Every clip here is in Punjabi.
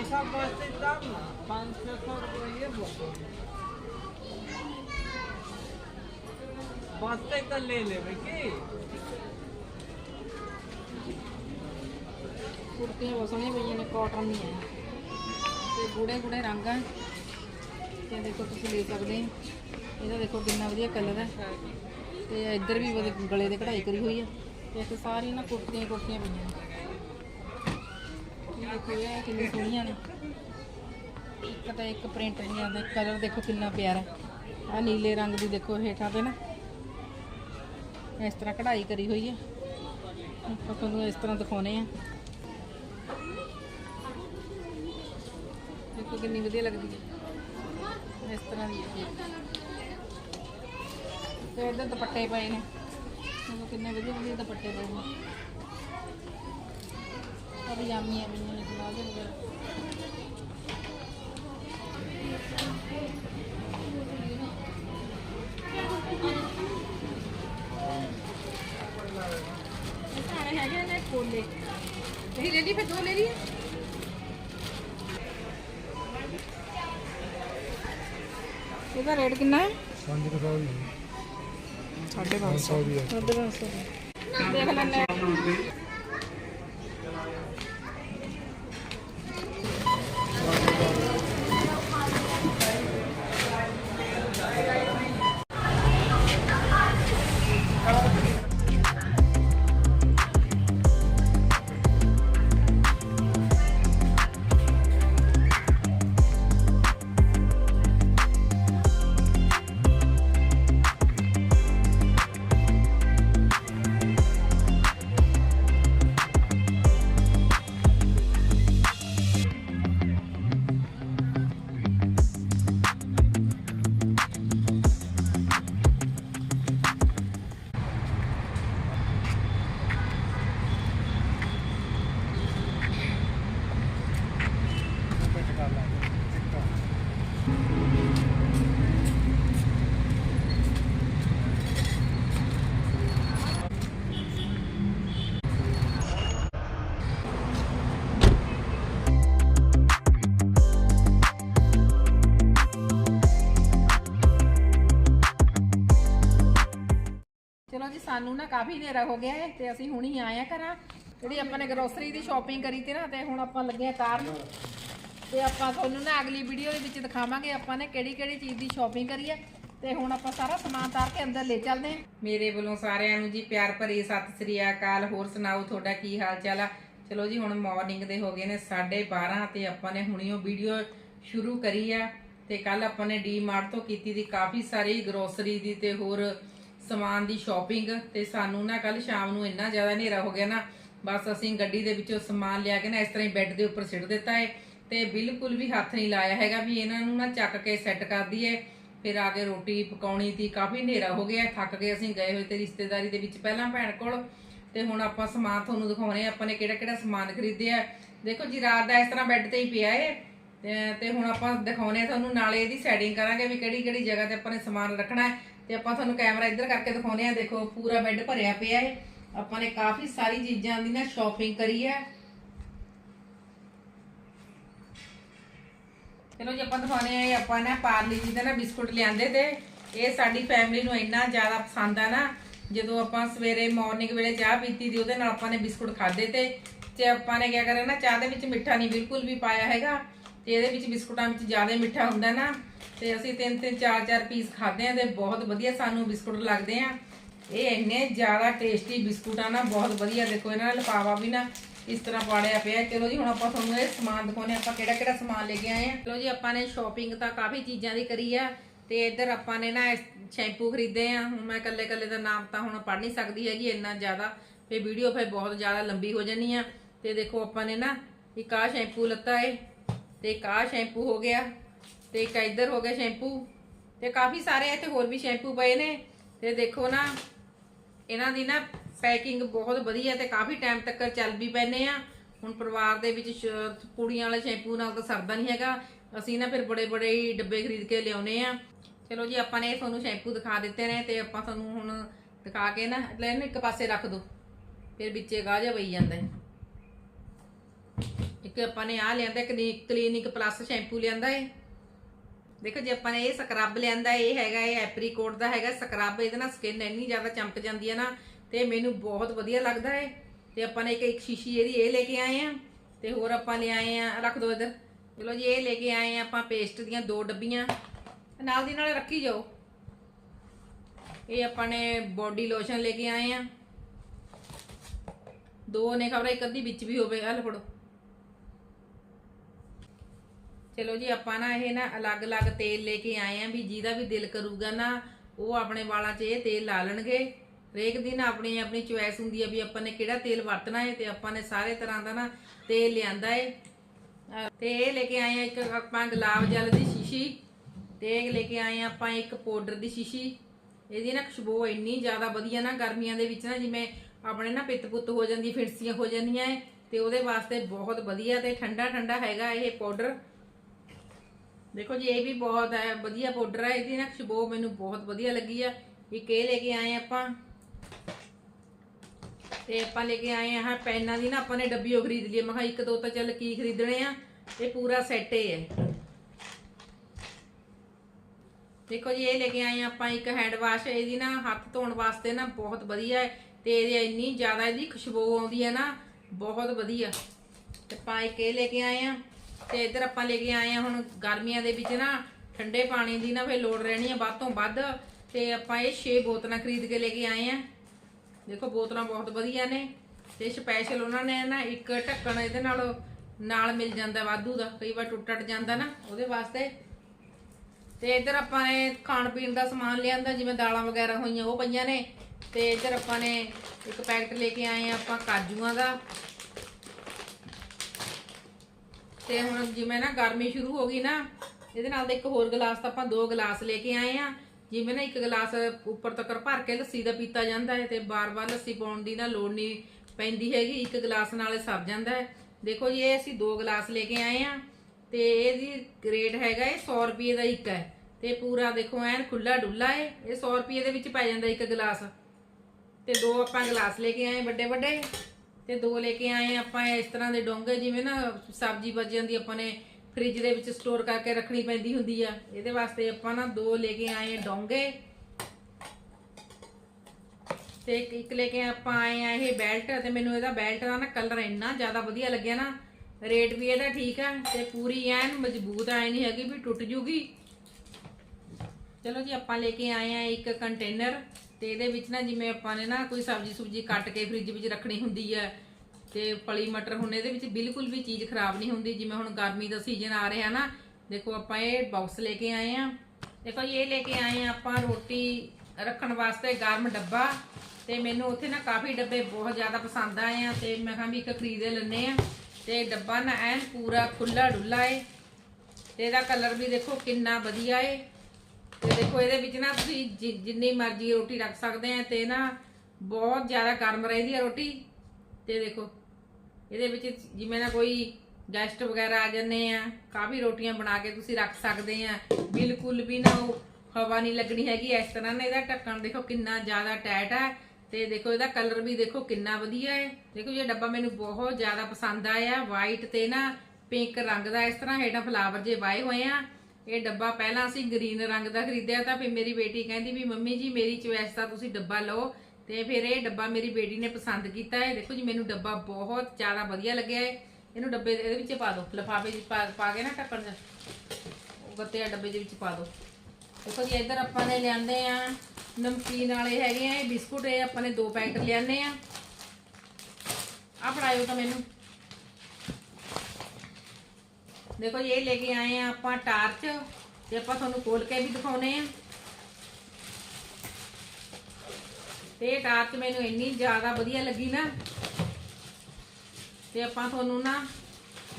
এসব ਬਹੁਤ ਸੋਹਣੀਆਂ ਪਈਆਂ ਨੇ ਕਾਟਨ ਦੀਆਂ। ਤੇ ਗੂੜੇ ਗੂੜੇ ਰੰਗ ਹੈ ਤੇ ਦੇਖੋ ਤੁਸੀਂ ਲੈ ਸਕਦੇ ਹੋ। ਇਹਦਾ ਦੇਖੋ ਕਿੰਨਾ ਵਧੀਆ ਕਲਰ ਹੈ ਤੇ ਇੱਧਰ ਵੀ ਗਲੇ ਦੇ ਕਢਾਈ ਕਰੀ ਹੋਈ ਆ। ਤੇ ਇੱਥੇ ਸਾਰੀਆਂ ਨਾ ਕੁੜਤੀਆਂ ਕੁੜਤੀਆਂ ਪਈਆਂ ਦੇਖੋ ਇਹ ਕਿੰਨੀ ਸੋਹਣੀਆਂ ਨੇ। ਇੱਕ ਤਾਂ ਇੱਕ ਪ੍ਰਿੰਟ ਦੀਆਂ ਦੇ ਕਲਰ ਦੇਖੋ ਕਿੰਨਾ ਪਿਆਰਾ। ਆ ਨੀਲੇ ਰੰਗ ਦੀ ਦੇਖੋ ਹੇਠਾਂ ਤੇ ਨਾ। ਇਸ ਤਰ੍ਹਾਂ ਕਢਾਈ ਕਰੀ ਹੋਈ ਹੈ ਆਪਾਂ ਤੁਹਾਨੂੰ ਇਸ ਤਰ੍ਹਾਂ ਦਿਖਾਉਨੇ ਆ। ਦੇਖੋ ਕਿੰਨੀ ਵਧੀਆ ਲੱਗਦੀ ਹੈ ਇਸ ਤਰ੍ਹਾਂ ਦੀ ਹੈ ਤੇ ਇਹਦੇ ਦੁਪੱਟੇ ਪਏ ਨੇ। ਦੇਖੋ ਕਿੰਨੇ ਵਧੀਆ ਵਧੀਆ ਦੁਪੱਟੇ ਪਏ ਨੇ। ਆ ਪਜਾਮੀਆਂ ਪਈਆਂ ਨੇ ਪਲਾਜ਼ੋ ਵਗੈਰਾ ਇਹ ਸਾਰੇ ਹੈਗੇ ਨੇ ਕੋਲੇ ਇਹ ਲੈ ਲਈ ਫਿਰ ਦੋ ਲੈ ਲਈ ਇਹਦਾ ਰੇਟ ਕਿੰਨਾ ਹੈ 500 ਦੀ ਸਾਢੇ ਪੰਜ ਸੌ ਦੀ ਹੈ ਸਾਢੇ ਪੰਜ ਸੌ ਦੇਖ ਲੈਣੇ ਸਾਨੂੰ ਨਾ ਕਾਫੀ ਹਨੇਰਾ ਹੋ ਗਿਆ ਹੈ ਤੇ ਅਸੀਂ ਹੁਣੀ ਆਏ ਆ ਘਰਾਂ। ਜਿਹੜੀ ਆਪਾਂ ਨੇ ਗਰੋਸਰੀ ਦੀ ਸ਼ਾਪਿੰਗ ਕਰੀ ਤੇ ਨਾ ਤੇ ਹੁਣ ਆਪਾਂ ਲੱਗੇ ਆ ਤਾਰਨ। ਤੇ ਆਪਾਂ ਤੁਹਾਨੂੰ ਨਾ ਅਗਲੀ ਵੀਡੀਓ ਦੇ ਵਿੱਚ ਦਿਖਾਵਾਂਗੇ ਆਪਾਂ ਨੇ ਕਿਹੜੀ ਕਿਹੜੀ ਚੀਜ਼ ਦੀ ਸ਼ਾਪਿੰਗ ਕਰੀ ਹੈ। ਤੇ ਹੁਣ ਆਪਾਂ ਸਾਰਾ ਸਮਾਨ ਤਾਰ ਕੇ ਅੰਦਰ ਲੈ ਚੱਲਦੇ ਹਾਂ। ਮੇਰੇ ਵੱਲੋਂ ਸਾਰਿਆਂ ਨੂੰ ਜੀ ਪਿਆਰ ਭਰੀ ਸਤਿ ਸ੍ਰੀ ਅਕਾਲ। ਹੋਰ ਸੁਣਾਓ, ਤੁਹਾਡਾ ਕੀ ਹਾਲ ਚਾਲ ਆ? ਚਲੋ ਜੀ, ਹੁਣ ਮਾਰਨਿੰਗ ਦੇ ਹੋ ਗਏ ਨੇ 12:30 ਤੇ ਆਪਾਂ ਨੇ ਹੁਣੀ ਉਹ ਵੀਡੀਓ ਸ਼ੁਰੂ ਕਰੀ ਆ। ਤੇ ਕੱਲ ਆਪਾਂ ਨੇ ਡੀਮਾਰਟ ਤੋਂ ਕੀਤੀ ਦੀ ਕਾਫੀ ਸਾਰੀ ਗਰੋਸਰੀ ਦੀ ਤੇ ਹੋਰ ਸਮਾਨ ਦੀ ਸ਼ਾਪਿੰਗ ਤੇ ਸਾਨੂੰ ਨਾ ਕੱਲ ਸ਼ਾਮ ਨੂੰ ਇੰਨਾ ਜ਼ਿਆਦਾ ਹਨੇਰਾ ਹੋ ਗਿਆ ਨਾ, ਬਸ ਅਸੀਂ ਗੱਡੀ ਦੇ ਵਿੱਚੋਂ ਸਮਾਨ ਲਿਆ ਕੇ ਨਾ ਇਸ ਤਰ੍ਹਾਂ ਹੀ ਬੈੱਡ ਦੇ ਉੱਪਰ ਸਿੱਟ ਦਿੱਤਾ ਹੈ ਤੇ ਬਿਲਕੁਲ ਵੀ ਹੱਥ ਨਹੀਂ ਲਾਇਆ ਹੈਗਾ ਵੀ ਇਹਨਾਂ ਨੂੰ ਨਾ ਚੱਕ ਕੇ ਸੈੱਟ ਕਰ ਦਈਏ। ਫਿਰ ਆ ਕੇ ਰੋਟੀ ਪਕਾਉਣੀ ਤੀ ਕਾਫੀ ਹਨੇਰਾ ਹੋ ਗਿਆ, ਥੱਕ ਗਏ ਅਸੀਂ ਗਏ ਹੋਏ ਤੇ ਰਿਸ਼ਤੇਦਾਰੀ ਦੇ ਵਿੱਚ ਪਹਿਲਾਂ ਭੈਣ ਕੋਲ। ਤੇ ਹੁਣ ਆਪਾਂ ਸਮਾਨ ਤੁਹਾਨੂੰ ਦਿਖਾਉਣੇ ਆ, ਆਪਾਂ ਨੇ ਕਿਹੜਾ ਕਿਹੜਾ ਸਮਾਨ ਖਰੀਦਿਆ। ਦੇਖੋ ਜੀ, ਰਾਤ ਦਾ ਇਸ ਤਰ੍ਹਾਂ ਬੈੱਡ ਤੇ ਹੀ ਪਿਆ ਏ। ਤੇ- ਹੁਣ ਆਪਾਂ ਦਿਖਾਉਣੇ ਆ ਤੁਹਾਨੂੰ, ਨਾਲੇ ਇਹਦੀ ਸੈਟਿੰਗ ਕਰਾਂਗੇ ਵੀ ਕਿਹੜੀ ਕਿਹੜੀ ਜਗ੍ਹਾ ਤੇ ਆਪਾਂ ਨੇ ਸਮਾਨ ਰੱਖਣਾ ਹੈ ਤੇ ਆਪਾਂ ਤੁਹਾਨੂੰ ਕੈਮਰਾ ਇੱਧਰ ਕਰਕੇ ਦਿਖਾਉਣੇ ਆ ਦੇਖੋ, ਪੂਰਾ ਬੈੱਡ ਭਰਿਆ ਪਿਆ ਹੈ। ਆਪਾਂ ਨੇ ਕਾਫੀ ਸਾਰੀ ਚੀਜ਼ਾਂ ਦੀ ਨਾ ਸ਼ਾਪਿੰਗ ਕਰੀ ਹੈ। ਚਲੋ ਜੀ, ਆਪਾਂ ਦਿਖਾਉਣੇ ਆ ਆਪਾਂ ਨਾ ਪਾਰਲੀ ਜੀ ਦੇ ਨਾ ਬਿਸਕੁਟ ਲਿਆਂਦੇ ਤੇ ਇਹ ਸਾਡੀ ਫੈਮਿਲੀ ਨੂੰ ਇੰਨਾ ਜ਼ਿਆਦਾ ਪਸੰਦ ਆ ਨਾ, ਜਦੋਂ ਆਪਾਂ ਸਵੇਰੇ ਮਾਰਨਿੰਗ ਵੇਲੇ ਚਾਹ ਪੀਤੀ ਦੀ, ਉਹਦੇ ਨਾਲ ਆਪਾਂ ਨੇ ਬਿਸਕੁਟ ਖਾਦੇ ਤੇ ਤੇ ਆਪਾਂ ਨੇ ਕੀ ਕਰਿਆ ਨਾ, ਚਾਹ ਦੇ ਵਿੱਚ ਮਿੱਠਾ ਨਹੀਂ ਬਿਲਕੁਲ ਵੀ ਪਾਇਆ ਹੈਗਾ, ਤੇ ਇਹਦੇ ਵਿੱਚ ਬਿਸਕੁਟਾਂ ਵਿੱਚ ਜ਼ਿਆਦਾ ਮਿੱਠਾ ਹੁੰਦਾ ਨਾ ਤੇ ਅਸੀਂ ਤਿੰਨ ਤਿੰਨ ਚਾਰ ਚਾਰ ਪੀਸ ਖਾਦੇ ਆ ਤੇ ਬਹੁਤ ਵਧੀਆ ਸਾਨੂੰ ਬਿਸਕੁਟ ਲੱਗਦੇ ਆ। ਇਹ ਇੰਨੇ ਜ਼ਿਆਦਾ ਟੇਸਟੀ ਬਿਸਕੁਟ ਆ ਨਾ ਬਹੁਤ ਵਧੀਆ, ਦੇਖੋ ਇਹਨਾਂ ਦਾ ਲਫਾਫਾ ਵੀ ਨਾ ਇਸ ਤਰ੍ਹਾਂ ਪਾੜਿਆ ਪਿਆ ਚਲੋ ਜੀ, ਹੁਣ ਆਪਾਂ ਤੁਹਾਨੂੰ ਇਹ ਸਮਾਨ ਦਿਖਾਉਣੇ ਆਪਾਂ ਕਿਹੜਾ ਕਿਹੜਾ ਸਮਾਨ ਲੈ ਕੇ ਆਏ ਆ ਚਲੋ ਜੀ, ਆਪਾਂ ਨੇ ਸ਼ਾਪਿੰਗ ਤਾਂ ਕਾਫੀ ਚੀਜ਼ਾਂ ਦੀ ਕਰੀ ਆ ਤੇ ਇੱਧਰ ਆਪਾਂ ਨੇ ਨਾ ਸ਼ੈਂਪੂ ਖਰੀਦੇ ਆ। ਹੁਣ ਮੈਂ ਇਕੱਲੇ ਇਕੱਲੇ ਦਾ ਨਾਮ ਤਾਂ ਹੁਣ ਪੜ ਨਹੀਂ ਸਕਦੀ ਹੈਗੀ ਇੰਨਾ ਜ਼ਿਆਦਾ। ਫੇ ਵੀਡੀਓ ਫੇ ਬਹੁਤ ਜ਼ਿਆਦਾ ਲੰਬੀ ਹੋ ਜਾਣੀ ਆ। ਤੇ ਦੇਖੋ ਆਪਾਂ ਨੇ ਨਾ ਇੱਕ ਆਹ ਸ਼ੈਂਪੂ ਲੱਤਾ ਏ, ਤੇ ਇੱਕ ਆਹ ਸ਼ੈਂਪੂ ਹੋ ਗਿਆ। ਤੇ ਇੱਕ ਇੱਧਰ ਹੋ ਗਿਆ ਸ਼ੈਂਪੂ। ਤੇ ਕਾਫੀ ਸਾਰੇ ਇੱਥੇ ਹੋਰ ਵੀ ਸ਼ੈਂਪੂ ਪਏ ਨੇ। ਤੇ ਦੇਖੋ ਨਾ, ਇਹਨਾਂ ਦੀ ਨਾ ਪੈਕਿੰਗ ਬਹੁਤ ਵਧੀਆ ਤੇ ਕਾਫੀ ਟਾਈਮ ਤੱਕ ਚੱਲ ਵੀ ਪੈਨੇ ਆ। ਹੁਣ ਪਰਿਵਾਰ ਦੇ ਵਿੱਚ ਸ਼- ਵਾਲੇ ਸ਼ੈਂਪੂ ਨਾਲ ਤਾਂ ਸਰਦਾ ਨਹੀਂ ਹੈਗਾ। ਅਸੀਂ ਨਾ ਫਿਰ ਬੜੇ ਬੜੇ ਹੀ ਡੱਬੇ ਖਰੀਦ ਕੇ ਲਿਆਉਨੇ ਆ। ਚਲੋ ਜੀ, ਆਪਾਂ ਨੇ ਤੁਹਾਨੂੰ ਸ਼ੈਂਪੂ ਦਿਖਾ ਦਿੱਤੇ ਨੇ ਤੇ ਆਪਾਂ ਤੁਹਾਨੂੰ ਹੁਣ ਦਿਖਾ ਕੇ ਨਾ, ਲੈ ਇਹਨੂੰ ਇੱਕ ਪਾਸੇ ਰੱਖ ਦੋ। ਫਿਰ ਵਿੱਚੇ ਗਾਹ ਜਿਹਾ ਪਈ ਜਾਂਦਾ ਹੈ। ਇੱਕ ਆਪਾਂ ਨੇ ਆ ਲਿਆਂਦਾ ਕਲੀਨਿਕ ਪਲੱਸ ਸ਼ੈਂਪੂ ਲਿਆਂਦਾ ਏ ਦੇਖੋ ਜੇ, ਆਪਾਂ ਨੇ ਇਹ ਸਕਰਬ ਲਿਆਂਦਾ, ਇਹ ਹੈਗਾ, ਇਹ ਐਪਰੀਕੋਟ ਦਾ ਹੈਗਾ ਸਕਰਬ ਇਹਦੇ ਨਾਲ ਸਕਿਨ ਇੰਨੀ ਜ਼ਿਆਦਾ ਚਮਕ ਜਾਂਦੀ ਹੈ ਨਾ, ਤੇ ਮੈਨੂੰ ਬਹੁਤ ਵਧੀਆ ਲੱਗਦਾ ਹੈ। ਤੇ ਆਪਾਂ ਨੇ ਇੱਕ ਇੱਕ ਸ਼ੀਸ਼ੀ ਇਹਦੀ ਇਹ ਲੈ ਕੇ ਆਏ ਆ ਤੇ ਹੋਰ ਆਪਾਂ ਲੈ ਆਏ ਆ ਰੱਖ ਦੋ ਇਧਰ। ਚਲੋ ਜੀ, ਇਹ ਲੈ ਕੇ ਆਏ ਆ ਆਪਾਂ ਪੇਸਟ ਦੀਆਂ ਦੋ ਡੱਬੀਆਂ। ਨਾਲ ਦੀ ਨਾਲ ਰੱਖੀ ਜਾਓ। ਇਹ ਆਪਾਂ ਨੇ ਬੋਡੀ ਲੋਸ਼ਨ ਲੈ ਕੇ ਆਏ ਆ ਦੋ ਨੇ ਖਬਰ, ਇੱਕ ਅੱਧੀ ਵਿੱਚ ਵੀ ਹੋਵੇ ਆ ਲੈ ਫੜੋ ਚਲੋ ਜੀ, ਆਪਾਂ ਨਾ ਇਹ ਨਾ ਅਲੱਗ-ਅਲੱਗ ਤੇਲ ਲੈ ਕੇ ਆਏ ਆ ਵੀ ਜਿਹਦਾ ਵੀ ਦਿਲ ਕਰੂਗਾ ਨਾ, ਉਹ ਆਪਣੇ ਵਾਲਾਂ 'ਚ ਇਹ ਤੇਲ ਲਾ ਲੈਣਗੇ। ਹਰੇਕ ਦਿਨ ਆਪਣੀ ਆਪਣੀ ਚੁਆਇਸ ਹੁੰਦੀ ਆ ਵੀ ਆਪਾਂ ਨੇ ਕਿਹੜਾ ਤੇਲ ਵਰਤਣਾ ਹੈ ਤੇ ਆਪਾਂ ਨੇ ਸਾਰੇ ਤਰ੍ਹਾਂ ਦਾ ਨਾ ਤੇਲ ਲਿਆਂਦਾ ਏ। ਅਹ ਤੇ ਇਹ ਲੈ ਕੇ ਆਏ ਆ ਇੱਕ ਆਪਾਂ ਗੁਲਾਬ ਜਲ ਦੀ ਸ਼ੀਸ਼ੀ ਤੇ ਇਹ ਲੈ ਕੇ ਆਏ ਆ ਆਪਾਂ ਇੱਕ ਪਾਊਡਰ ਦੀ ਸ਼ੀਸ਼ੀ। ਇਹਦੀ ਨਾ ਖੁਸ਼ਬੂ ਇੰਨੀ ਜ਼ਿਆਦਾ ਵਧੀਆ ਨਾ ਗਰਮੀਆਂ ਦੇ ਵਿੱਚ ਨਾ ਜਿਵੇਂ ਆਪਣੇ ਨਾ ਪਿੱਤ ਪੁੱਤ ਹੋ ਜਾਂਦੀ ਫਿੰਸੀਆਂ ਹੋ ਜਾਂਦੀਆਂ ਏ ਤੇ ਉਹਦੇ ਵਾਸਤੇ ਬਹੁਤ ਵਧੀਆ ਤੇ ਠੰਡਾ ਠੰਡਾ ਹੈਗਾ ਇਹ ਪਾਊਡਰ। ਦੇਖੋ ਜੀ, ਇਹ ਵੀ ਬਹੁਤ ਹੈ, ਵਧੀਆ ਪਾਊਡਰ ਹੈ, ਇਹਦੀ ਨਾ ਖੁਸ਼ਬੂ ਮੈਨੂੰ ਬਹੁਤ ਵਧੀਆ ਲੱਗੀ ਆ। ਇੱਕ ਇਹ ਲੈ ਕੇ ਆਏ ਆਪਾਂ। ਤੇ ਆਪਾਂ ਲੈ ਕੇ ਆਏ ਆ ਪੈਨਾਂ ਦੀ ਨਾ ਆਪਾਂ ਨੇ ਡੱਬੀ ਉਹ ਖਰੀਦ ਲਈ ਮੈਂ ਕਿਹਾ ਇੱਕ ਦੋ ਤਾਂ ਚੱਲ ਕੀ ਖਰੀਦਣੇ ਆ, ਇਹ ਪੂਰਾ ਸੈੱਟ ਹੀ ਹੈ। ਦੇਖੋ ਜੀ, ਇਹ ਲੈ ਕੇ ਆਏ ਆ ਆਪਾਂ ਇੱਕ ਹੈਂਡ ਵਾਸ਼ ਇਹਦੀ ਨਾ ਹੱਥ ਧੋਣ ਵਾਸਤੇ ਨਾ ਬਹੁਤ ਵਧੀਆ ਹੈ। ਤੇ ਇਹਦੀ ਇੰਨੀ ਜ਼ਿਆਦਾ ਇਹਦੀ ਖੁਸ਼ਬੂ ਆਉਂਦੀ ਹੈ ਨਾ, ਬਹੁਤ ਵਧੀਆ। ਤੇ ਆਪਾਂ ਇੱਕ ਇਹ ਲੈ ਕੇ ਆਏ ਆ। ਤੇ ਇੱਧਰ ਆਪਾਂ ਲੈ ਕੇ ਆਏ ਆ ਹੁਣ ਗਰਮੀਆਂ ਦੇ ਵਿੱਚ ਨਾ ਠੰਡੇ ਪਾਣੀ ਦੀ ਨਾ ਫੇ ਲੋੜ ਰਹਿਣੀ ਆ ਵੱਧ ਤੋਂ ਵੱਧ। ਤੇ ਆਪਾਂ ਇਹ 6 ਬੋਤਲਾਂ ਖਰੀਦ ਕੇ ਲੈ ਕੇ ਆਏ ਆ ਦੇਖੋ ਬੋਤਲਾਂ ਬਹੁਤ ਵਧੀਆ ਨੇ ਤੇ ਸਪੈਸ਼ਲ ਉਹਨਾਂ ਨੇ ਨਾ ਇੱਕ ਢੱਕਣ ਇਹਦੇ ਨਾਲ ਨਾਲ ਮਿਲ ਜਾਂਦਾ ਵਾਧੂ ਦਾ, ਕਈ ਵਾਰ ਟੁੱਟ ਟੱਟ ਜਾਂਦਾ ਨਾ ਉਹਦੇ ਵਾਸਤੇ। ਤੇ ਇੱਧਰ ਆਪਾਂ ਨੇ ਖਾਣ ਪੀਣ ਦਾ ਸਮਾਨ ਲਿਆਂਦਾ ਜਿਵੇਂ ਦਾਲਾਂ ਵਗੈਰਾ ਹੋਈਆਂ ਉਹ ਪਈਆਂ ਨੇ। ਤੇ ਇੱਧਰ ਆਪਾਂ ਨੇ ਇੱਕ ਪੈਕਟ ਲੈ ਕੇ ਆਏ ਆ ਆਪਾਂ ਕਾਜੂਆਂ ਦਾ। ਤੇ ਹੁਣ ਜਿਵੇਂ ਨਾ ਗਰਮੀ ਸ਼ੁਰੂ ਹੋ ਗਈ ਨਾ, ਇਹਦੇ ਨਾਲ ਦਾ ਇੱਕ ਹੋਰ ਗਲਾਸ ਤਾਂ ਆਪਾਂ ਦੋ ਗਲਾਸ ਲੈ ਕੇ ਆਏ ਆ। ਜਿਵੇਂ ਨਾ ਇੱਕ ਗਲਾਸ ਉੱਪਰ ਤੱਕ ਭਰ ਕੇ ਲੱਸੀ ਦਾ ਪੀਤਾ ਜਾਂਦਾ ਹੈ ਤੇ ਬਾਰ-ਬਾਰ ਲੱਸੀ ਪਾਉਣ ਦੀ ਨਾ ਲੋੜ ਨਹੀਂ ਪੈਂਦੀ ਹੈਗੀ, ਇੱਕ ਗਲਾਸ ਨਾਲੇ ਸਰ ਜਾਂਦਾ ਹੈ। ਦੇਖੋ ਜੀ, ਇਹ ਅਸੀਂ ਦੋ ਗਲਾਸ ਲੈ ਕੇ ਆਏ ਆ ਤੇ ਇਹਦੀ ਰੇਟ ਹੈਗਾ ਇਹ 100 ਰੁਪਏ ਦਾ ਇੱਕ ਹੈ ਤੇ ਪੂਰਾ ਦੇਖੋ ਐਨ ਖੁੱਲਾ ਡੁੱਲਾ ਹੈ ਇਹ 100 ਰੁਪਏ ਦੇ ਵਿੱਚ ਪੈ ਜਾਂਦਾ ਇੱਕ ਗਲਾਸ। ਤੇ ਦੋ ਆਪਾਂ ਗਲਾਸ ਲੈ ਕੇ ਆਏ ਵੱਡੇ ਵੱਡੇ ਤੇ ਦੋ ਲੈ ਕੇ ਆਏ ਆਪਾਂ ਇਸ ਤਰ੍ਹਾਂ ਦੇ ਡੋਂਗੇ, ਜਿਵੇਂ ਨਾ ਸਬਜ਼ੀ ਬਚ ਦੀ ਆਪਾਂ ਨੇ ਫ੍ਰਿਜ ਦੇ ਵਿੱਚ ਸਟੋਰ ਕਰਕੇ ਰੱਖਣੀ ਪੈਂਦੀ ਹੁੰਦੀ ਆ। ਇਹਦੇ ਵਾਸਤੇ ਆਪਾਂ ਨਾ ਦੋ ਲੈ ਕੇ ਆਏ ਡੋਂਗੇ। ਤੇ ਇੱਕ ਇੱਕ ਲੈ ਕੇ ਆਪਾਂ ਆਏ ਆ ਇਹ ਬੈਲਟ ਤੇ ਮੈਨੂੰ ਇਹਦਾ ਬੈਲਟ ਦਾ ਨਾ ਕਲਰ ਇੰਨਾ ਜ਼ਿਆਦਾ ਵਧੀਆ ਲੱਗਿਆ ਨਾ ਰੇਟ ਵੀ ਇਹਦਾ ਠੀਕ ਆ ਤੇ ਪੂਰੀ ਐਨ ਮਜ਼ਬੂਤ ਐ ਨਹੀਂ ਹੈਗੀ ਵੀ ਟੁੱਟ ਜੂਗੀ। ਚਲੋ ਜੀ, ਆਪਾਂ ਲੈ ਕੇ ਆਏ ਆ ਇੱਕ ਕੰਟੇਨਰ ਤੇ ਇਹਦੇ ਵਿੱਚ ਨਾ ਜਿਵੇਂ ਆਪਾਂ ਨੇ ਨਾ ਕੋਈ ਸਬਜ਼ੀ ਸੁਬਜੀ ਕੱਟ ਕੇ ਫ੍ਰਿਜ ਵਿੱਚ ਰੱਖਣੀ ਹੁੰਦੀ ਹੈ ਤੇ ਫਲੀ ਮਟਰ ਹੁਣ ਇਹਦੇ ਵਿੱਚ ਬਿਲਕੁਲ ਵੀ ਚੀਜ਼ ਖਰਾਬ ਨਹੀਂ ਹੁੰਦੀ, ਜਿਵੇਂ ਹੁਣ ਗਰਮੀ ਦਾ ਸੀਜ਼ਨ ਆ ਰਿਹਾ ਨਾ, ਦੇਖੋ ਆਪਾਂ ਇਹ ਬਾਕਸ ਲੈ ਕੇ ਆਏ ਆ ਦੇਖੋ ਜੀ, ਇਹ ਲੈ ਕੇ ਆਏ ਆ ਆਪਾਂ ਰੋਟੀ ਰੱਖਣ ਵਾਸਤੇ ਗਰਮ ਡੱਬਾ ਤੇ ਮੈਨੂੰ ਉੱਥੇ ਨਾ ਕਾਫੀ ਡੱਬੇ ਬਹੁਤ ਜ਼ਿਆਦਾ ਪਸੰਦ ਆਏ ਆ ਤੇ ਮੈਂ ਕਿਹਾ ਵੀ ਇੱਕ ਖਰੀਦੇ ਲੈਣੇ ਆ ਤੇ ਡੱਬਾ ਨਾ ਐਨ ਪੂਰਾ ਖੁੱਲਾ ਡੁੱਲਾ ਏ ਤੇ ਇਹਦਾ ਕਲਰ ਵੀ ਦੇਖੋ ਕਿੰਨਾ ਵਧੀਆ ਏ। ਤੇ ਦੇਖੋ ਇਹਦੇ ਵਿੱਚ ਨਾ ਤੁਸੀਂ ਜਿ- ਜਿੰਨੀ ਮਰਜ਼ੀ ਰੋਟੀ ਰੱਖ ਸਕਦੇ ਆ ਤੇ ਨਾ ਬਹੁਤ ਜ਼ਿਆਦਾ ਗਰਮ ਰਹਿੰਦੀ ਆ ਰੋਟੀ। ਤੇ ਦੇਖੋ, ਇਹਦੇ ਵਿੱਚ ਜਿਵੇਂ ਨਾ ਕੋਈ ਗੈਸਟ ਵਗੈਰਾ ਆ ਜਾਂਦੇ ਆ, ਕਾਫੀ ਰੋਟੀਆਂ ਬਣਾ ਕੇ ਤੁਸੀਂ ਰੱਖ ਸਕਦੇ ਆ। ਬਿਲਕੁਲ ਵੀ ਨਾ ਉਹ ਹਵਾ ਨਹੀਂ ਲੱਗਣੀ ਹੈਗੀ, ਇਸ ਤਰ੍ਹਾਂ ਨਾ ਇਹਦਾ ਢੱਕਣ ਦੇਖੋ ਕਿੰਨਾ ਜ਼ਿਆਦਾ ਟਾਈਟ ਹੈ ਤੇ ਦੇਖੋ ਇਹਦਾ ਕਲਰ ਵੀ ਦੇਖੋ ਕਿੰਨਾ ਵਧੀਆ ਹੈ ਦੇਖੋ ਇਹ ਡੱਬਾ ਮੈਨੂੰ ਬਹੁਤ ਜ਼ਿਆਦਾ ਪਸੰਦ ਆਇਆ ਵਾਈਟ ਤੇ ਨਾ ਪਿੰਕ ਰੰਗ ਦਾ, ਇਸ ਤਰ੍ਹਾਂ ਹੇਠਾਂ ਫਲਾਵਰ ਜੇ ਵਾਏ ਹੋਏ ਆ। ਇਹ ਡੱਬਾ ਪਹਿਲਾਂ ਅਸੀਂ ਗ੍ਰੀਨ ਰੰਗ ਦਾ ਖਰੀਦਿਆ ਤਾਂ ਫਿਰ ਮੇਰੀ ਬੇਟੀ ਕਹਿੰਦੀ ਵੀ ਮੰਮੀ ਜੀ ਮੇਰੀ ਚੁਆਇਸ ਦਾ ਤੁਸੀਂ ਡੱਬਾ ਲਓ ਤੇ ਫਿਰ ਇਹ ਡੱਬਾ ਮੇਰੀ ਬੇਟੀ ਨੇ ਪਸੰਦ ਕੀਤਾ ਹੈ। ਦੇਖੋ ਜੀ, ਮੈਨੂੰ ਡੱਬਾ ਬਹੁਤ ਜ਼ਿਆਦਾ ਵਧੀਆ ਲੱਗਿਆ ਹੈ। ਇਹਨੂੰ ਡੱਬੇ ਇਹਦੇ ਵਿੱਚ ਪਾ ਦਿਓ। ਲਿਫਾਫੇ 'ਚ ਪਾ ਪਾ ਕੇ ਨਾ ਢੱਕਣ 'ਚ। ਉਹ ਗੱਤੇ ਆ ਡੱਬੇ ਦੇ ਵਿੱਚ ਪਾ ਦਿਓ। ਦੇਖੋ ਜੀ, ਇੱਧਰ ਆਪਾਂ ਨੇ ਲਿਆਂਦੇ ਆ ਨਮਕੀਨ ਵਾਲੇ ਹੈਗੇ ਆ, ਇਹ ਬਿਸਕੁਟ, ਇਹ ਆਪਾਂ ਨੇ ਦੋ ਪੈਕਟ ਲਿਆਂਦੇ ਆ। ਆ ਫੜਾਇਓ ਤਾਂ ਮੈਨੂੰ। ਦੇਖੋ ਜੀ, ਇਹ ਲੈ ਕੇ ਆਏ ਆ ਆਪਾਂ ਟਾਰਚ ਤੇ ਆਪਾਂ ਤੁਹਾਨੂੰ ਖੋਲ ਕੇ ਵੀ ਦਿਖਾਉਨੇ ਆ। ਤੇ ਇਹ ਟਾਰਚ ਮੈਨੂੰ ਇੰਨੀ ਜ਼ਿਆਦਾ ਵਧੀਆ ਲੱਗੀ ਨਾ, ਤੇ ਆਪਾਂ ਤੁਹਾਨੂੰ ਨਾ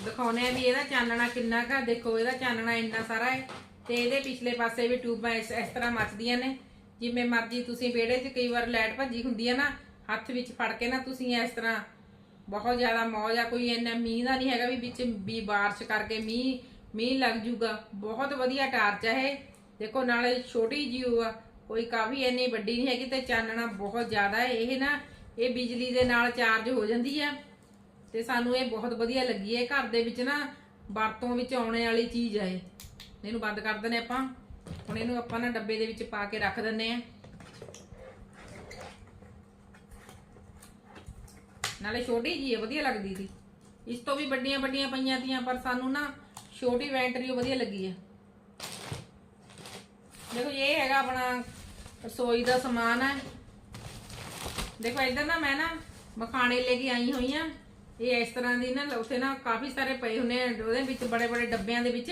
ਦਿਖਾਉਨੇ ਆ ਵੀ ਇਹਦਾ ਚਾਨਣਾ ਕਿੰਨਾ ਕਾ ਦੇਖੋ, ਇਹਦਾ ਚਾਨਣਾ ਇੰਨਾ ਸਾਰਾ ਹੈ ਤੇ ਇਹਦੇ ਪਿਛਲੇ ਪਾਸੇ ਵੀ ਟਿਊਬਾਂ ਇਸ ਤਰ੍ਹਾਂ ਮੱਚਦੀਆਂ ਨੇ। ਜਿਵੇਂ ਮਰਜ਼ੀ ਤੁਸੀਂ ਵਿਹੜੇ 'ਚ ਕਈ ਵਾਰ ਲਾਈਟ ਭੱਜੀ ਹੁੰਦੀ ਹੈ ਨਾ, ਹੱਥ ਵਿੱਚ ਫੜ ਕੇ ਨਾ ਤੁਸੀਂ ਇਸ ਤਰ੍ਹਾਂ ਬਹੁਤ ਜ਼ਿਆਦਾ ਮੌਜ ਆ, ਕੋਈ ਇੰਨਾ ਮੀਂਹ ਦਾ ਨਹੀਂ ਹੈਗਾ ਵੀ ਵਿੱਚ ਵੀ ਬਾਰਿਸ਼ ਕਰਕੇ ਮੀਂਹ ਮੀਂਹ ਲੱਗ ਜੂਗਾ। ਬਹੁਤ ਵਧੀਆ ਟਾਰਚ ਹੈ ਇਹ। ਦੇਖੋ, ਨਾਲੇ ਛੋਟੀ ਜਿਹੀ ਆ, ਕੋਈ ਕਾਫੀ ਇੰਨੀ ਵੱਡੀ ਨਹੀਂ ਹੈਗੀ ਤੇ ਚਾਨਣਾ ਬਹੁਤ ਜ਼ਿਆਦਾ ਹੈ। ਇਹ ਨਾ, ਇਹ ਬਿਜਲੀ ਦੇ ਨਾਲ ਚਾਰਜ ਹੋ ਜਾਂਦੀ ਆ ਤੇ ਸਾਨੂੰ ਇਹ ਬਹੁਤ ਵਧੀਆ ਲੱਗੀ ਹੈ। ਘਰ ਦੇ ਵਿੱਚ ਨਾ ਵਰਤੋਂ ਵਿੱਚ ਆਉਣੇ ਵਾਲੀ ਚੀਜ਼ ਹੈ ਇਹਨੂੰ ਬੰਦ ਕਰ ਦਿੰਦੇ ਆਪਾਂ। ਹੁਣ ਇਹਨੂੰ ਆਪਾਂ ਨਾ ਡੱਬੇ ਦੇ ਵਿੱਚ ਪਾ ਕੇ ਰੱਖ ਦਿੰਦੇ ਆ। ਨਾਲੇ ਛੋਟੀ ਜੀ ਹੈ, ਵਧੀਆ ਲੱਗਦੀ ਸੀ। ਇਸ ਤੋਂ ਵੀ ਵੱਡੀਆਂ ਵੱਡੀਆਂ ਪਈਆਂ ਤੀਆਂ, ਪਰ ਸਾਨੂੰ ਨਾ ਛੋਟੀ ਵੈਂਟਰੀ ਉਹ ਵਧੀਆ ਲੱਗੀ ਹੈ ਦੇਖੋ, ਇਹ ਹੈਗਾ ਆਪਣਾ ਰਸੋਈ ਦਾ ਸਮਾਨ ਹੈ ਦੇਖੋ, ਇੱਧਰ ਨਾ ਮੈਂ ਨਾ ਮਖਾਣੇ ਲੈ ਕੇ ਆਈ ਹੋਈ ਆ। ਇਹ ਇਸ ਤਰ੍ਹਾਂ ਦੀ ਨਾ, ਉੱਥੇ ਨਾ ਕਾਫੀ ਸਾਰੇ ਪਏ ਹੁੰਦੇ ਆ, ਉਹਦੇ ਵਿੱਚ ਬੜੇ ਬੜੇ ਡੱਬਿਆਂ ਦੇ ਵਿੱਚ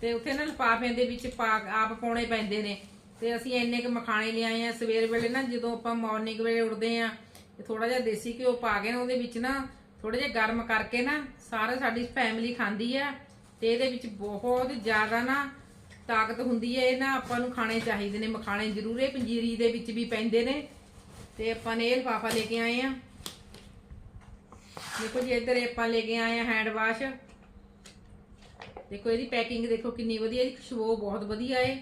ਤੇ ਉੱਥੇ ਨਾ ਲਿਫਾਫਿਆਂ ਦੇ ਵਿੱਚ ਪਾ ਆਪ ਪਾਉਣੇ ਪੈਂਦੇ ਨੇ। ਤੇ ਅਸੀਂ ਇੰਨੇ ਕੁ ਮਖਾਣੇ ਲਿਆਏ ਆ, ਸਵੇਰ ਵੇਲੇ ਨਾ ਜਦੋਂ ਆਪਾਂ ਮਾਰਨਿੰਗ ਵੇਲੇ ਉੱਠਦੇ ਆ ਤੇ ਥੋੜਾ ਜਿਹਾ ਦੇਸੀ ਘਿਓ ਪਾ ਕੇ ਨਾ ਉਹਦੇ ਵਿੱਚ ਨਾ ਥੋੜਾ ਜਿਹਾ ਗਰਮ ਕਰਕੇ ਨਾ ਸਾਰਾ ਸਾਡੀ ਫੈਮਿਲੀ ਖਾਂਦੀ ਆ ਤੇ ਇਹਦੇ ਵਿੱਚ ਬਹੁਤ ਜ਼ਿਆਦਾ ਨਾ ਤਾਕਤ ਹੁੰਦੀ ਹੈ ਇਹ ਨਾ ਆਪਾਂ ਨੂੰ ਖਾਣੇ ਚਾਹੀਦੇ ਨੇ, ਮਖਾਣੇ ਜ਼ਰੂਰ, ਇਹ ਪੰਜੀਰੀ ਦੇ ਵਿੱਚ ਵੀ ਪੈਂਦੇ ਨੇ। ਤੇ ਆਪਾਂ ਨੇ ਇਹ ਲਿਫਾਫਾ ਲੈ ਕੇ ਆਏ ਆ। ਦੇਖੋ ਜੀ, ਇੱਧਰ ਆਪਾਂ ਲੈ ਕੇ ਆਏ ਆ ਹੈਂਡ ਵਾਸ਼ ਦੇਖੋ ਇਹਦੀ ਪੈਕਿੰਗ ਦੇਖੋ ਕਿੰਨੀ ਵਧੀਆ, ਇਹਦੀ ਖੁਸ਼ਬੂ ਬਹੁਤ ਵਧੀਆ ਹੈ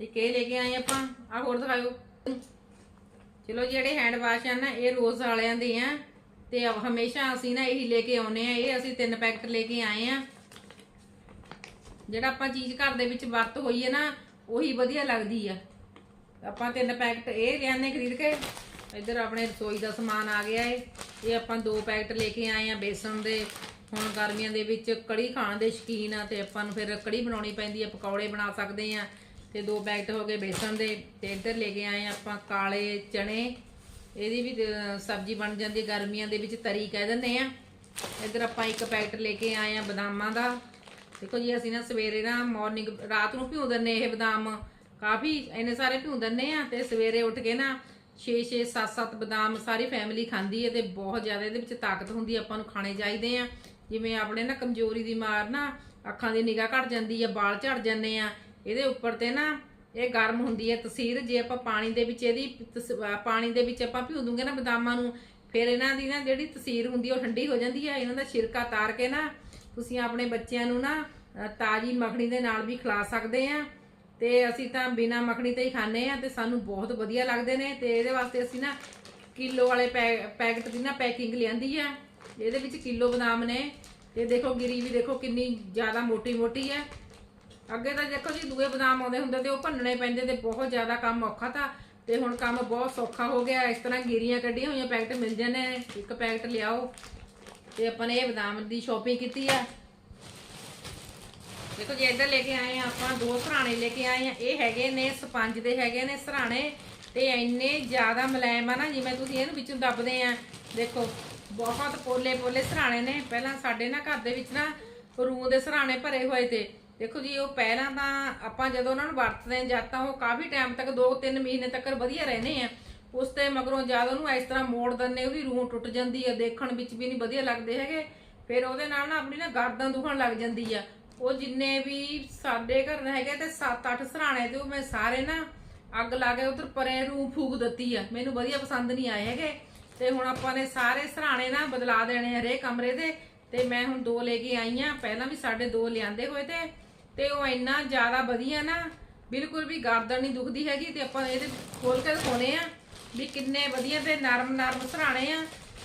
ਇਹ ਇਹ ਲੈ ਕੇ ਆਏ ਆਪਾਂ। ਆ ਹੋਰ ਦਿਖਾਓ ਚਲੋ ਜਿਹੜੇ ਹੈਂਡ ਵਾਸ਼ ਆ ਨਾ, ਇਹ ਰੋਜ਼ ਵਾਲਿਆਂ ਦੇ ਆ। ਤੇ ਹਮੇਸ਼ਾ ਅਸੀਂ ਨਾ ਇਹੀ ਲੈ ਕੇ ਆਉਨੇ ਆ, ਇਹ ਅਸੀਂ ਤਿੰਨ ਪੈਕਟ ਲੈ ਕੇ ਆਏ ਆ। ਜਿਹੜਾ ਆਪਾਂ ਚੀਜ਼ ਘਰ ਦੇ ਵਿੱਚ ਵਰਤ ਹੋਈ ਹੈ ਨਾ, ਉਹੀ ਵਧੀਆ ਲੱਗਦੀ ਆ। ਆਪਾਂ ਤਿੰਨ ਪੈਕਟ ਇਹ ਲਿਆਨੇ ਖਰੀਦ ਕੇ, ਇੱਧਰ ਆਪਣੇ ਰਸੋਈ ਦਾ ਸਮਾਨ ਆ ਗਿਆ ਏ। ਇਹ ਆਪਾਂ ਦੋ ਪੈਕਟ ਲੈ ਕੇ ਆਏ ਆ ਬੇਸਣ ਦੇ। ਹੁਣ ਗਰਮੀਆਂ ਦੇ ਵਿੱਚ ਕੜੀ ਖਾਣ ਦੇ ਸ਼ੌਕੀਨ ਆ, ਤੇ ਆਪਾਂ ਨੂੰ ਫਿਰ ਕੜੀ ਬਣਾਉਣੀ ਪੈਂਦੀ ਆ, ਪਕੌੜੇ ਬਣਾ ਸਕਦੇ ਆ। ਤੇ ਦੋ ਪੈਕਟ ਹੋ ਗਏ ਬੇਸਨ ਦੇ ਤੇ ਇੱਧਰ ਲੈ ਕੇ ਆਏ ਆ ਆਪਾਂ ਕਾਲੇ ਚਣੇ ਇਹਦੀ ਵੀ ਸਬਜ਼ੀ ਬਣ ਜਾਂਦੀ ਗਰਮੀਆਂ ਦੇ ਵਿੱਚ ਤਰੀ ਕਹਿ ਦਿੰਦੇ ਆ ਇੱਧਰ ਆਪਾਂ ਇੱਕ ਪੈਕਟ ਲੈ ਕੇ ਆਏ ਆ ਬਦਾਮਾਂ ਦਾ। ਦੇਖੋ ਜੀ, ਅਸੀਂ ਨਾ ਸਵੇਰੇ ਨਾ ਮਾਰਨਿੰਗ ਰਾਤ ਨੂੰ ਭਿਉਂ ਦਿੰਨੇ ਇਹ ਬਦਾਮ। ਕਾਫੀ ਇੰਨੇ ਸਾਰੇ ਭਿਉਂ ਦਿੰਨੇ ਆ ਤੇ ਸਵੇਰੇ ਉੱਠ ਕੇ ਨਾ 6 6 7 7 ਬਦਾਮ ਸਾਰੀ ਫੈਮਿਲੀ ਖਾਂਦੀ ਹੈ ਤੇ ਬਹੁਤ ਜ਼ਿਆਦਾ ਇਹਦੇ ਵਿੱਚ ਤਾਕਤ ਹੁੰਦੀ ਆਪਾਂ ਨੂੰ ਖਾਣੇ ਚਾਹੀਦੇ ਆ ਜਿਵੇਂ ਆਪਣੇ ਨਾ ਕਮਜ਼ੋਰੀ ਦੀ ਮਾਰ ਨਾ ਅੱਖਾਂ ਦੀ ਨਿਗਾਹ ਘਟ ਜਾਂਦੀ ਹੈ, ਵਾਲ ਝੜ ਜਾਂਦੇ ਆ ਇਹਦੇ ਉੱਪਰ ਤੇ ਨਾ ਇਹ ਗਰਮ ਹੁੰਦੀ ਹੈ ਤਸੀਰ, ਜੇ ਆਪਾਂ ਪਾਣੀ ਦੇ ਵਿੱਚ ਇਹਦੀ ਤਸ- ਪਾਣੀ ਦੇ ਵਿੱਚ ਆਪਾਂ ਭਿਉਂ ਦੂੰਗੇ ਨਾ ਬਦਾਮਾਂ ਨੂੰ, ਫਿਰ ਇਹਨਾਂ ਦੀ ਨਾ ਜਿਹੜੀ ਤਸੀਰ ਹੁੰਦੀ ਉਹ ਠੰਡੀ ਹੋ ਜਾਂਦੀ ਹੈ ਇਹਨਾਂ ਦਾ ਛਿਲਕਾ ਤਾਰ ਕੇ ਨਾ ਤੁਸੀਂ ਆਪਣੇ ਬੱਚਿਆਂ ਨੂੰ ਨਾ ਤਾਜ਼ੀ ਮੱਖਣੀ ਦੇ ਨਾਲ ਵੀ ਖਿਲਾ ਸਕਦੇ ਆ। ਤੇ ਅਸੀਂ ਤਾਂ ਬਿਨਾ ਮੱਖਣੀ ਤੇ ਹੀ ਖਾਂਦੇ ਆ ਤੇ ਸਾਨੂੰ ਬਹੁਤ ਵਧੀਆ ਲੱਗਦੇ ਨੇ ਤੇ ਇਹਦੇ ਵਾਸਤੇ ਅਸੀਂ ਨਾ ਕਿਲੋ ਵਾਲੇ ਪੈ- ਪੈਕਟ ਦੀ ਨਾ ਪੈਕਿੰਗ ਲਿਆਂਦੀ ਆ। ਇਹਦੇ ਵਿੱਚ ਕਿਲੋ ਬਦਾਮ ਨੇ। ਤੇ ਦੇਖੋ ਗਿਰੀ ਵੀ ਦੇਖੋ ਕਿੰਨੀ ਜ਼ਿਆਦਾ ਮੋਟੀ ਮੋਟੀ ਹੈ ਅੱਗੇ ਤਾਂ ਦੇਖੋ ਜੀ ਦੂਏ ਬਦਾਮ ਆਉਂਦੇ ਹੁੰਦੇ ਤੇ ਉਹ ਭੰਨਣੇ ਪੈਂਦੇ ਤੇ ਬਹੁਤ ਜ਼ਿਆਦਾ ਕੰਮ ਔਖਾ ਤਾਂ, ਤੇ ਹੁਣ ਕੰਮ ਬਹੁਤ ਸੌਖਾ ਹੋ ਗਿਆ, ਇਸ ਤਰ੍ਹਾਂ ਗਿਰੀਆਂ ਕੱਢੀਆਂ ਹੋਈਆਂ ਪੈਕਟ ਮਿਲ ਜਾਂਦੇ ਨੇ, ਇੱਕ ਪੈਕਟ ਲਿਆਓ। ਤੇ ਆਪਾਂ ਨੇ ਇਹ ਬਦਾਮ ਦੀ ਸ਼ਾਪਿੰਗ ਕੀਤੀ ਆ। ਦੇਖੋ ਜੀ ਇੱਧਰ ਲੈ ਕੇ ਆਏ ਆ ਆਪਾਂ, ਦੋ ਸਰਾਣੇ ਲੈ ਕੇ ਆਏ ਆ। ਇਹ ਹੈਗੇ ਨੇ ਸਪੰਜ ਦੇ, ਹੈਗੇ ਨੇ ਸਰਾਣੇ। ਤੇ ਇੰਨੇ ਜ਼ਿਆਦਾ ਮੁਲਾਇਮ ਆ ਨਾ, ਜਿਵੇਂ ਤੁਸੀਂ ਇਹਨੂੰ ਵਿੱਚੋਂ ਦੱਬਦੇ ਆ। ਦੇਖੋ, ਬਹੁਤ ਪੋਲੇ ਪੋਲੇ ਸਰਾਣੇ ਨੇ। ਪਹਿਲਾਂ ਸਾਡੇ ਨਾ ਘਰ ਦੇ ਵਿੱਚ ਨਾ ਰੂਹ ਦੇ ਸਰਾਣੇ ਭਰੇ ਹੋਏ ਤੇ ਦੇਖੋ ਜੀ, ਉਹ ਪਹਿਲਾਂ ਤਾਂ ਆਪਾਂ ਜਦੋਂ ਉਹਨਾਂ ਨੂੰ ਵਰਤਦੇ ਜਾਂ ਤਾਂ ਉਹ ਕਾਫੀ ਟਾਈਮ ਤੱਕ 2-3 ਮਹੀਨੇ ਤੱਕ ਵਧੀਆ ਰਹਿੰਦੇ ਆ। ਉਸ ਤੇ ਮਗਰੋਂ ਜਦ ਉਹਨੂੰ ਇਸ ਤਰ੍ਹਾਂ ਮੋੜ ਦਿੰਦੇ ਉਹਦੀ ਰੂਹ ਟੁੱਟ ਜਾਂਦੀ ਆ, ਦੇਖਣ ਵਿੱਚ ਵੀ ਨਹੀਂ ਵਧੀਆ ਲੱਗਦੇ ਹੈਗੇ। ਫਿਰ ਉਹਦੇ ਨਾਲ ਨਾ ਆਪਣੀ ਨਾ ਗਰਦਨ ਦੁਖਣ ਲੱਗ ਜਾਂਦੀ ਆ। ਉਹ ਜਿੰਨੇ ਵੀ ਸਾਡੇ ਘਰ ਹੈਗੇ ਤੇ 7-8 ਸਰਾਣੇ ਤੇ ਉਹ ਮੈਂ ਸਾਰੇ ਨਾ ਅੱਗ ਲਾ ਕੇ ਉਧਰ ਪਰੇ ਰੂਹ ਫੂਕ ਦਿੱਤੀ ਆ। ਮੈਨੂੰ ਵਧੀਆ ਪਸੰਦ ਨਹੀਂ ਆਏ ਹੈਗੇ। ਤੇ ਹੁਣ ਆਪਾਂ ਨੇ ਸਾਰੇ ਸਰਾਣੇ ਨਾ ਬਦਲਾ ਦੇਣੇ ਆ ਹਰੇਕ ਕਮਰੇ ਦੇ। ਤੇ ਮੈਂ ਹੁਣ ਦੋ ਲੈ ਕੇ ਆਈ ਆ। ਪਹਿਲਾਂ ਵੀ ਸਾਡੇ ਦੋ ਲਿਆਂਦੇ ਹੋਏ ਤੇ ਤੇ ਉਹ ਇੰਨਾ ਜ਼ਿਆਦਾ ਵਧੀਆ ਨਾ, ਬਿਲਕੁਲ ਵੀ ਗਰਦਨ ਨਹੀਂ ਦੁਖਦੀ ਹੈਗੀ ਤੇ ਆਪਾਂ ਇਹਦੇ ਖੋਲ ਕੇ ਦਿਖਾਉਣੇ ਆ ਵੀ ਕਿੰਨੇ ਵਧੀਆ ਤੇ ਨਰਮ ਨਰਮ ਸਰਾਣੇ ਆ।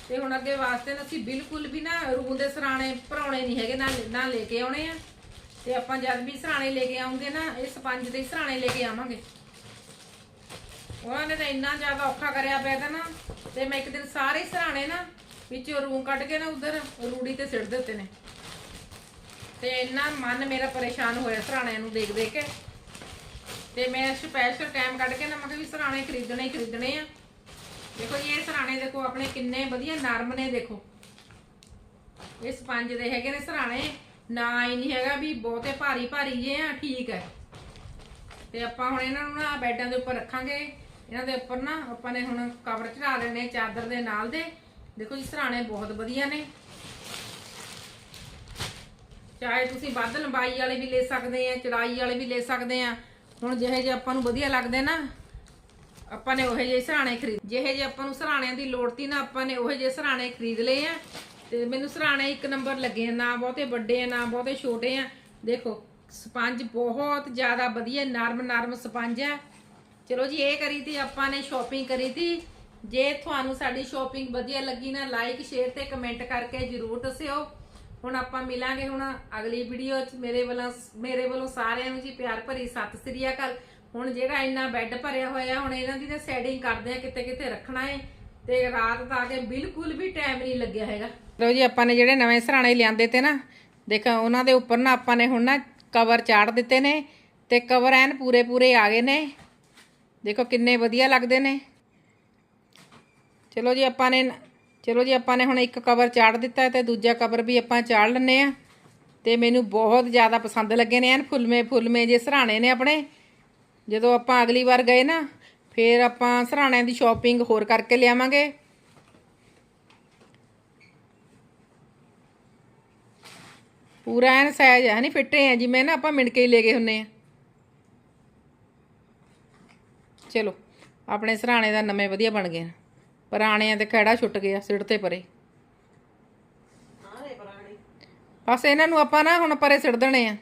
ਤੇ ਹੁਣ ਅੱਗੇ ਵਾਸਤੇ ਨਾ ਅਸੀਂ ਬਿਲਕੁਲ ਵੀ ਨਾ ਰੂਹ ਦੇ ਸਰਾਣੇ ਭਰਾਉਣੇ ਨਹੀਂ ਹੈਗੇ, ਨਾ ਨਾ ਲੈ ਕੇ ਆਉਣੇ ਆ। ਤੇ ਆਪਾਂ ਜਦ ਵੀ ਸਰਾਣੇ ਲੈ ਕੇ ਆਉਂਗੇ ਨਾ, ਇਹ ਸਪੰਜ ਦੇ ਸਰਾਣੇ ਲੈ ਕੇ ਆਵਾਂਗੇ। ਉਹਨਾਂ ਨੇ ਤਾਂ ਇੰਨਾ ਜ਼ਿਆਦਾ ਔਖਾ ਕਰਿਆ ਪਿਆ ਤਾਂ ਨਾ, ਤੇ ਮੈਂ ਇੱਕ ਦਿਨ ਸਾਰੇ ਸਰਾਣੇ ਨਾ ਵਿੱਚੋਂ ਰੂੰ ਕੱਢ ਕੇ ਨਾ ਉਧਰ ਰੂੜੀ ਤੇ ਸਿੱਟ ਦਿੱਤੇ ਨੇ। ਤੇ ਇੰਨਾ ਮਨ ਮੇਰਾ ਪਰੇਸ਼ਾਨ ਹੋਇਆ ਸਰਾਣਿਆਂ ਨੂੰ ਦੇਖ ਦੇਖ ਕੇ। ਤੇ ਮੈਂ ਸਪੈਸ਼ਲ ਟਾਈਮ ਕੱਢ ਕੇ ਨਾ ਮੈਂ ਕਿਹਾ ਵੀ ਸਰਾਣੇ ਖਰੀਦਣੇ ਹੀ ਖਰੀਦਣੇ ਆ। ਦੇਖੋ ਜੀ, ਇਹ ਸਰਾਣੇ ਦੇਖੋ ਆਪਣੇ ਕਿੰਨੇ ਵਧੀਆ ਨਰਮ ਨੇ ਦੇਖੋ। ਇਹ ਸਪੰਜ ਦੇ ਹੈਗੇ ਨੇ ਸਰਾਣੇ। ਨਾ ਹੀ ਨਹੀਂ ਹੈਗਾ ਵੀ ਬਹੁਤੇ ਭਾਰੀ ਭਾਰੀ ਜੇ ਆ, ਠੀਕ ਹੈ। ਤੇ ਆਪਾਂ ਹੁਣ ਇਹਨਾਂ ਨੂੰ ਨਾ ਬੈੱਡਾਂ ਦੇ ਉੱਪਰ ਰੱਖਾਂਗੇ। ਇਹਨਾਂ ਦੇ ਉੱਪਰ ਨਾ ਆਪਾਂ ਨੇ ਹੁਣ ਕਵਰ ਚੜਾ ਲੈਣੇ ਚਾਦਰ ਦੇ ਨਾਲ ਦੇ। ਦੇਖੋ ਜੀ, ਸਰਾਣੇ ਬਹੁਤ ਵਧੀਆ ਨੇ। ਚਾਹੇ ਤੁਸੀਂ ਵੱਧ ਲੰਬਾਈ ਵਾਲੇ ਵੀ ਲੈ ਸਕਦੇ ਆ, ਚੜਾਈ ਵਾਲੇ ਵੀ ਲੈ ਸਕਦੇ ਆ, ਹੁਣ ਜਿਹੇ ਜੇ ਆਪਾਂ ਨੂੰ ਵਧੀਆ ਲੱਗਦੇ ਨਾ, ਆਪਾਂ ਨੇ ਉਹੇ ਜਿਹੇ ਸਰਾਣੇ ਖਰੀਦ, ਜਿਹੇ ਜੇ ਆਪਾਂ ਨੂੰ ਸਰਾਣਿਆਂ ਦੀ ਲੋੜ ਤੀ ਨਾ, ਆਪਾਂ ਨੇ ਉਹੇ ਜਿਹੇ ਸਰਾਣੇ ਖਰੀਦ ਲਏ ਆ, ਤੇ ਮੈਨੂੰ ਸਰਾਣੇ ਇੱਕ ਨੰਬਰ ਲੱਗੇ ਨਾ ਬਹੁਤੇ ਵੱਡੇ ਆ, ਨਾ ਬਹੁਤੇ ਛੋਟੇ ਆ, ਦੇਖੋ, ਸਪੰਜ ਬਹੁਤ ਜ਼ਿਆਦਾ ਵਧੀਆ ਨਰਮ ਨਰਮ ਸਪੰਜ ਹੈ ਚਲੋ ਜੀ, ਇਹ ਕਰੀ ਤੀ, ਆਪਾਂ ਨੇ ਸ਼ਾਪਿੰਗ ਕਰੀ ਤੀ। ਜੇ ਤੁਹਾਨੂੰ ਸਾਡੀ ਸ਼ਾਪਿੰਗ ਵਧੀਆ ਲੱਗੀ ਨਾ ਲਾਈਕ ਸ਼ੇਅਰ ਤੇ ਕਮੈਂਟ ਕਰਕੇ ਜਰੂਰ ਦੱਸਿਓ। ਹੁਣ ਆਪਾਂ ਮਿਲਾਂਗੇ ਹੁਣ ਅਗਲੀ ਵੀਡੀਓ 'ਚ। ਮੇਰੇ ਵੱਲੋਂ ਮੇਰੇ ਵੱਲੋਂ ਸਾਰਿਆਂ ਨੂੰ ਜੀ ਪਿਆਰ ਭਰੀ ਸਤਿ ਸ੍ਰੀ ਅਕਾਲ। ਹੁਣ ਜਿਹੜਾ ਇੰਨਾ ਬੈੱਡ ਭਰਿਆ ਹੋਇਆ, ਹੁਣ ਇਹਨਾਂ ਦੀ ਤਾਂ ਸੈਟਿੰਗ ਕਰਦੇ ਆ, ਕਿਤੇ ਕਿਤੇ ਰੱਖਣਾ ਹੈ ਤੇ ਰਾਤ ਦਾ ਆ ਕੇ ਬਿਲਕੁਲ ਵੀ ਟਾਈਮ ਨਹੀਂ ਲੱਗਿਆ ਹੈਗਾ। ਲੋ ਜੀ, ਆਪਾਂ ਨੇ ਜਿਹੜੇ ਨਵੇਂ ਸਰਾਣੇ ਲਿਆਂਦੇ ਤੇ ਨਾ, ਦੇਖ, ਉਹਨਾਂ ਦੇ ਉੱਪਰ ਨਾ ਆਪਾਂ ਨੇ ਹੁਣ ਨਾ ਕਵਰ ਚਾੜ ਦਿੱਤੇ ਨੇ ਤੇ ਕਵਰ ਐਨ ਪੂਰੇ ਪੂਰੇ ਆ ਗਏ ਨੇ। ਦੇਖੋ ਕਿੰਨੇ ਵਧੀਆ ਲੱਗਦੇ ਨੇ। ਚਲੋ ਜੀ, ਆਪਾਂ ਨੇ ਚਲੋ ਜੀ, ਆਪਾਂ ਨੇ ਹੁਣ ਇੱਕ ਕਵਰ ਚਾੜ ਦਿੱਤਾ ਤੇ ਦੂਜਾ ਕਵਰ ਵੀ ਆਪਾਂ ਚਾੜ ਲੈਨੇ ਆ ਤੇ ਮੈਨੂੰ ਬਹੁਤ ਜ਼ਿਆਦਾ ਪਸੰਦ ਲੱਗੇ ਨੇ ਐਨ ਫੁੱਲਮੇ ਫੁੱਲਮੇ ਜੇ ਸਰਾਣੇ ਨੇ ਆਪਣੇ। ਜਦੋਂ ਆਪਾਂ ਅਗਲੀ ਵਾਰ ਗਏ ਨਾ, ਫਿਰ ਆਪਾਂ ਸਰਾਣਿਆਂ ਦੀ ਸ਼ਾਪਿੰਗ ਹੋਰ ਕਰਕੇ ਲਿਆਵਾਂਗੇ। ਪੂਰਾ ਐਨ ਸਾਈਜ਼ ਹੈ ਨਹੀਂ ਫਿੱਟੇ ਆ ਜਿਵੇਂ ਨਾ ਆਪਾਂ ਮਿਣਕੇ ਹੀ ਲੈ ਗਏ ਹੁੰਨੇ ਆ। ਚਲੋ, ਆਪਣੇ ਸਰਾਣੇ ਦਾ ਨਵੇਂ ਵਧੀਆ ਬਣ ਗਏ ਪੁਰਾਣਿਆਂ ਤੇ ਖੜਾ ਛੁੱਟ ਗਿਆ ਸਿਰ ਤੇ ਪਰੇ। ਬਸ ਇਹਨਾਂ ਨੂੰ ਆਪਾਂ ਨਾ ਹੁਣ ਪਰੇ ਸਿੱਟ ਦੇਣੇ ਆ।